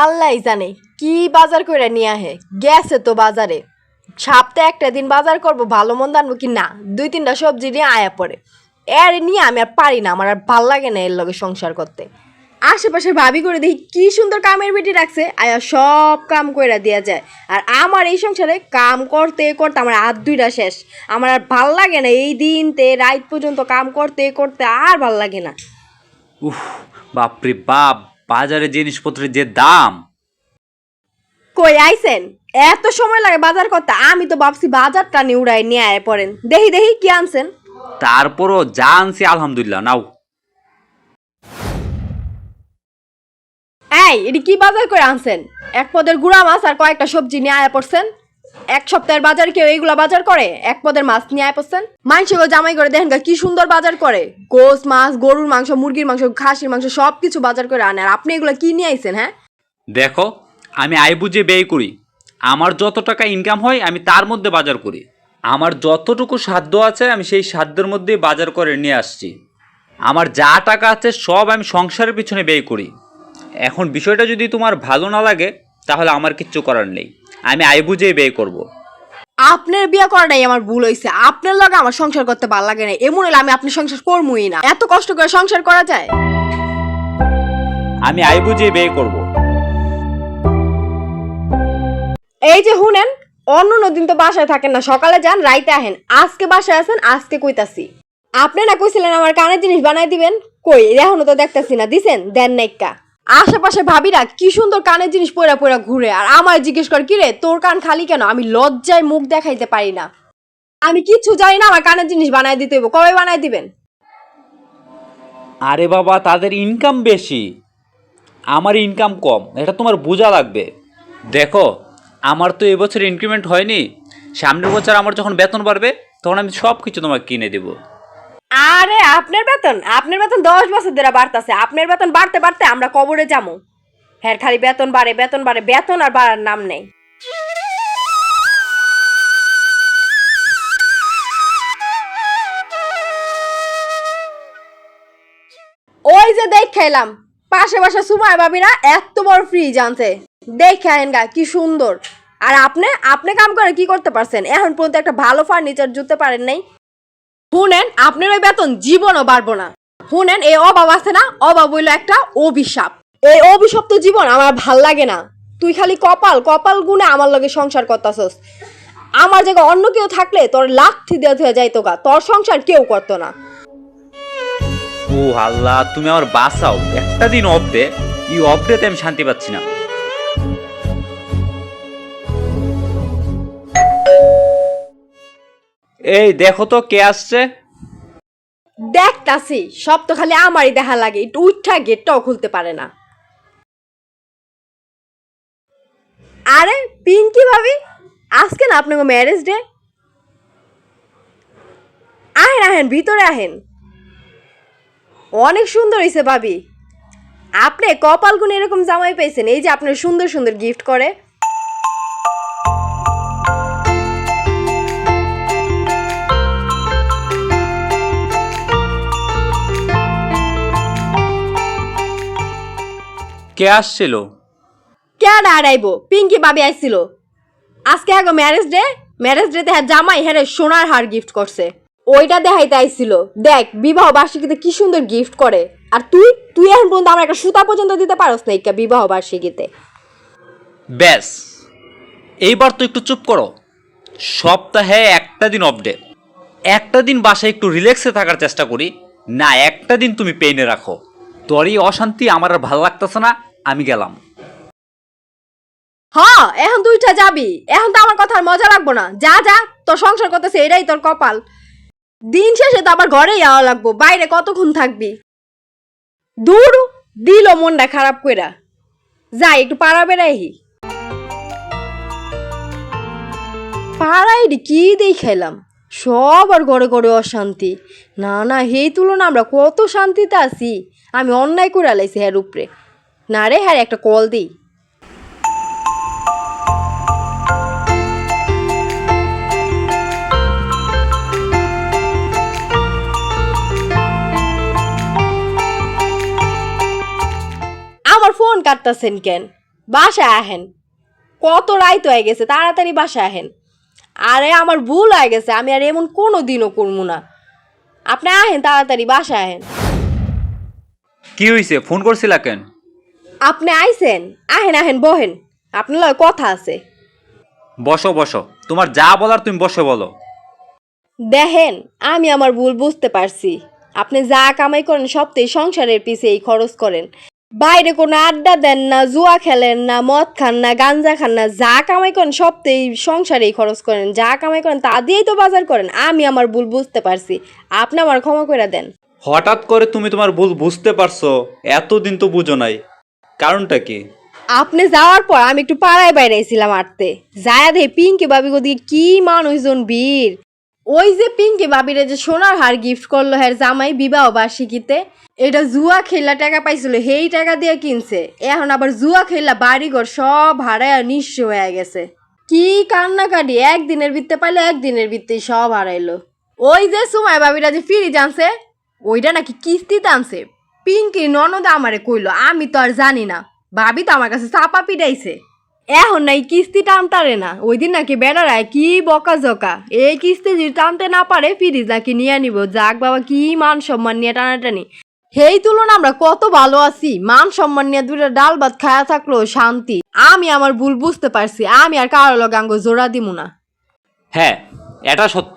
আল্লাহ জানে কি বাজার করে নিয়ে আহে। গেছে তো বাজারে। সপ্তাহে একটা দিন বাজার করব, ভালো মন্দ আনব কি না? দুই তিনটা সবজি নিয়ে আয়া পড়ে। এর নিয়ে আমি আর পারি না, আমার আর ভালো লাগে না এর লগে সংসার করতে। আশেপাশে ভাবি করে দেখি কি সুন্দর কামের বেটি রাখছে, আয়া সব কাম কইরা দেওয়া যায়। আর আমার এই সংসারে কাম করতে করতে আমার হাত দুইটা শেষ। আমার আর ভালো লাগে না এই দিনতে, রাত পর্যন্ত কাম করতে করতে আর ভালো লাগে না। উফ, বাপরে বাপ। বাজারে জিনিসপত্রের যে দাম। কই আইছেন? এত সময় লাগে বাজার করতে আমি তো ভাবছি বাজারটা নিয়ে উড়াই নিয়ে আয় পড়েন। দেখি দেখি কি আনছেন। তারপরও যা আনছি আলহামদুলিল্লাহ নাও। এই এটি কি বাজার করে আনছেন? এক পদের গুড়া মাছ আর কয়েকটা সবজি নিয়ে আয় পড়ছেন? এক সপ্তাহের বাজার কেউ এইগুলা বাজার করে? এক পদের মাছ নিয়ে আয় পড়ছেন? মানুষকে জামাই করে দেখেন কি সুন্দর বাজার করে। গোস মাছ, গরুর মাংস, মুরগির মাংস, খাসির মাংস সব কিছু বাজার করে আনে আর আপনি এগুলো কি নিয়ে আইছেন হ্যাঁ? দেখো, আমি আয় বুঝে ব্যয় করি। আমার যত টাকা ইনকাম হয়, আমি তার মধ্যে বাজার করি। আমার যতটুকু সাধ্য আছে, আমি সেই সাধ্যের মধ্যেই বাজার করে নিয়ে আসছি। আমার যা টাকা আছে, সব আমি সংসারের পিছনে ব্যয় করি। এখন বিষয়টা যদি তোমার ভালো না লাগে, তাহলে আমার কিচ্ছু করার নেই। আমি আয় বুঝেই বিয়ে করব। আপনার বিয়ে করাটাই আমার ভুল হয়েছে আপনার লগে আমার সংসার করতে ভালো লাগে না এমন হলে আমি আপনার সংসার করবই না। এত কষ্ট করে সংসার করা যায়? আমি আয় বুঝেই ব্যয় করব। এই যে শুনেন অন্য দিন তো বাসায় থাকেন না। সকালে যান রাইতে আহেন। আজকে বাসায় আছেন আজকে কইতাছি। আপনি না কইছিলেন আমার কানের জিনিস বানাই দিবেন? কই এখনও তো দেখতাছি না। দিছেন? দেন নাইকা আশেপাশে ভাবিরা কি সুন্দর কানের জিনিস পয়রা পয়রা ঘুরে। আর আমায় জিজ্ঞেস করে, কিরে, তোর কান খালি কেন? আমি লজ্জায় মুখ দেখাইতে পারি না। আমি কিচ্ছু জানি না, আমার কানের জিনিস বানাই দিতে হইব। কবে বানাই দিবেন? আরে বাবা, তাদের ইনকাম বেশি। আমার ইনকাম কম, এটা তোমার বোঝা লাগবে। দেখো, আমার তো এবছর ইনক্রিমেন্ট হয়নি। সামনের বছর আমার যখন বেতন বাড়বে, তখন আমি সব কিছু তোমাকে কিনে দেবো। আরে, আপনার বেতন আপনার বেতন দশ বছর ধরে বাড়তেছে। আপনার বেতন বাড়তে বাড়তে আমরা কবরে যাব। হ্যাঁ খালি বেতন বাড়ে বেতন বাড়ে, বেতন আর বাড়ার নাম নেই। ওই যে দেখ পাশে পাশে সুমায় বাবিরা এত বড় ফ্রিজ আনছে। দেখ খাইন গা, কি সুন্দর। আর আপনি আপনি কাম করে কি করতে পারছেন? এখন পর্যন্ত একটা ভালো ফার্নিচার জুতে পারেন নাই। শুনেন, আপনার ওই বেতন জীবনও বাড়বো না। শুনেন, এই অভাব আছে না? অভাব হইল একটা অভিশাপ। এই অভিশপ্ত জীবন আমার ভালো লাগে না। তুই খালি কপাল কপাল গুনে আমার লগে সংসার করতাছস। আমার জায়গায় অন্য কেউ থাকলে তোর লাথি দেওয়া হয়ে যাইতো গা। তোর সংসার কেউ করতো না। ও আল্লাহ, তুমি আমার বাঁচাও। একটা দিন অফ দে এই অফ আমি শান্তি পাচ্ছি না। এই, দেখো তো কে আসছে। দেখতাছি, সব তো খালি আমারই দেখা লাগে, একটু উঠা গেটটাও খুলতে পারে না। আরে, পিঙ্কি ভাবি, আজকে না আপনাকে ম্যারেজ ডে আহেন আহেন, ভিতরে আহেন। অনেক সুন্দর হয়েছে ভাবি। আপনি কপাল গুণ এরকম জামাই পেয়েছেন এই যে আপনার সুন্দর সুন্দর গিফট করে। কে আসছিল? কেন আড়াইবো? পিঙ্কি ভাবি আইছিল। আজকে আগে ম্যারেজ ডে ম্যারেজ ডেতে হ্যাঁ জামাই হ্যাঁ সোনার হার গিফট করছে। ওইটা দেখাইতে আইছিল। দেখ বিবাহ বার্ষিকীতে কি সুন্দর গিফট করে। আর তুই তুই এখন পর্যন্ত আমার একটা সুতা পর্যন্ত দিতে পারস না ইকা বিবাহ বার্ষিকীতে। ব্যাস এইবার তো একটু চুপ করো। সপ্তাহে একটা দিন অফ ডে একটা দিন বাসায় একটু রিল্যাক্সে থাকার চেষ্টা করি। না একটা দিন তুমি পেইনে রাখো। তোর এই অশান্তি আমার আর ভালো লাগতেছে না। আমি গেলাম। হ্যাঁ এখন তুইটা যাবি। এখন তো আমার কথা আর মজা লাগবো না। যা যা, তোর সংসার করতেছে, এটাই তোর কপাল। দিন শেষে তো আবার ঘরেই যাওয়া লাগবো, বাইরে কতক্ষণ থাকবি? দূর দিল মনটা খারাপ কইরা। যাই একটু পাড়া বেড়াইহি। পাড়াই কি দেখাইলাম সব আর ঘরে ঘরে অশান্তি। না না সেই তুলনা আমরা কত শান্তিতে আছি। আমি অন্যায় করে লাইছি হ্যার উপরে না রে হ্যাঁ একটা কল দিই আমার ফোন কাটতেছেন কেন? বাসায় আহেন। কত রাইত হয়ে গেছে, তাড়াতাড়ি বাসায় আহেন। আরে, আমার ভুল হয়ে গেছে, আমি আর এমন কোনো দিনও করব না। আপনি আহেন, তাড়াতাড়ি বাসায় আহেন। কি হয়েছে ফোন করছিলা কেন? আপনি আইছেন আহেন আহেন বহেন। আপনার লগে কথা আছে। বসো বসো। তোমার যা বলার তুমি বসে বলো। দেখেন আমি আমার ভুল বুঝতে পারছি। আপনি যা কামাই করেন সবটাই সংসারের পিছেই খরচ করেন। বাইরে কোনো আড্ডা দেন না জুয়া খেলেন না মদ খান না গাঞ্জা খান না যা কামাই করেন সবটাই সংসারেই খরচ করেন। যা কামাই করেন তা দিয়েই তো বাজার করেন। আমি আমার ভুল বুঝতে পারছি। আপনি আমার ক্ষমা করে দেন। হঠাৎ করে তুমি তোমার ভুল বুঝতে পারছ এতদিন তো বুঝো নাই। কারণটা কি? আপনি যাওয়ার পর আমি একটু পাড়ায় বাইরেছিলাম আটতে। যায় দে পিঙ্কি বাবি ওদিকে কি মানুষজন ভিড় ওই যে পিঙ্কি বাবিরে যে সোনার হার গিফট করল হ্যার জামাই বিবাহ বার্ষিকীতে, এটা জুয়া খেলা টাকা পাইছিল, সেই টাকা দিয়ে কিনছে। এখন আবার জুয়া খেলা, বাড়িঘর সব হারায় নিঃস্ব হয়ে গেছে। কি কান্নাকাটি, একদিনের ভিত্তে পাইলে, একদিনের ভিত্তেই সব হারাইলো। ওই যে সুমাই বাবিরা যে ফিরি জানছে ওইটা নাকি কিস্তিতে আনছে। পিঙ্কি ননদ আমারে কইলো, আমি তো আর জানি না। ভাবি তো আমার কাছে চাপা পিটাইছে। এখন নাই কিস্তি টানতারে না। ওই দিন নাকি বেড়ারায় কি বকা জকা এই কিস্তি যদি টানতে না পারে, ফিরিজ নাকি নিয়ে নিব যাক বাবা, কি মান সম্মান নিয়ে টানাটানি। সেই তুলনা, আমরা কত ভালো আছি। মান সম্মান নিয়ে দুটো ডাল ভাত খায়া থাকল শান্তি। আমি আমার ভুল বুঝতে পারছি। আমি আর কারও লগাঙ্গ জোড়া দিব না। হ্যাঁ এটা সত্য।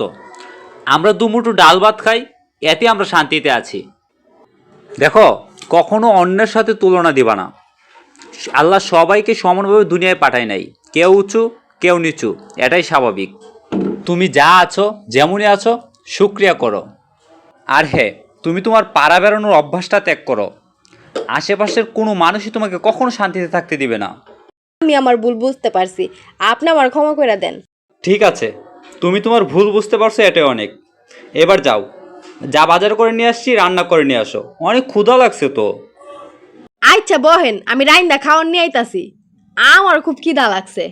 আমরা দুমুঠো ডাল ভাত খাই, এতে আমরা শান্তিতে আছি। দেখো কখনো অন্যের সাথে তুলনা দিবা না। আল্লাহ সবাইকে সমানভাবে দুনিয়ায় পাঠায় নাই। কেউ উঁচু কেউ নিচু এটাই স্বাভাবিক। তুমি যা আছো যেমনই আছো শুক্রিয়া করো। আর হ্যাঁ তুমি তোমার পাড়া বেড়ানোর অভ্যাসটা ত্যাগ করো। আশেপাশের কোনো মানুষই তোমাকে কখনো শান্তিতে থাকতে দিবে না। আমি আমার ভুল বুঝতে পারছি। আপনি আমার ক্ষমা করে দেন। ঠিক আছে। তুমি তোমার ভুল বুঝতে পারছ এটাই অনেক। এবার যাও। যা বাজার করে নিয়ে আসছি, রান্না করে নিয়ে আসো। অনেক ক্ষুধা লাগছে তো। আচ্ছা বহেন, আমি রাইন্দা খাওয়ার নিয়ে আইতাছি। আমার খুব খিদা লাগছে।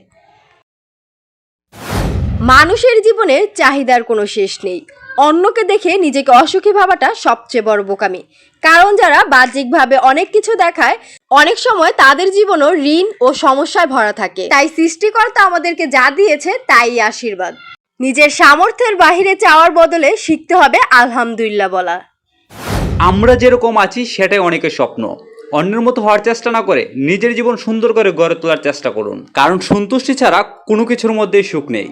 মানুষের জীবনে চাহিদার কোনো শেষ নেই। অন্যকে দেখে নিজেকে অসুখী ভাবাটা সবচেয়ে বড় বোকামি। কারণ যারা বাহ্যিকভাবে অনেক কিছু দেখায়, অনেক সময় তাদের জীবনও ঋণ ও সমস্যায় ভরা থাকে। তাই সৃষ্টিকর্তা আমাদেরকে যা দিয়েছে, তাই আশীর্বাদ। নিজের সামর্থ্যের বাহিরে চাওয়ার বদলে শিখতে হবে আলহামদুলিল্লাহ বলা আমরা যেরকম আছি, সেটাই অনেকের স্বপ্ন। অন্যের মতো হওয়ার চেষ্টা না করে নিজের জীবন সুন্দর করে গড়ে তোলার চেষ্টা করুন। কারণ সন্তুষ্টি ছাড়া কোনো কিছুর মধ্যেই সুখ নেই।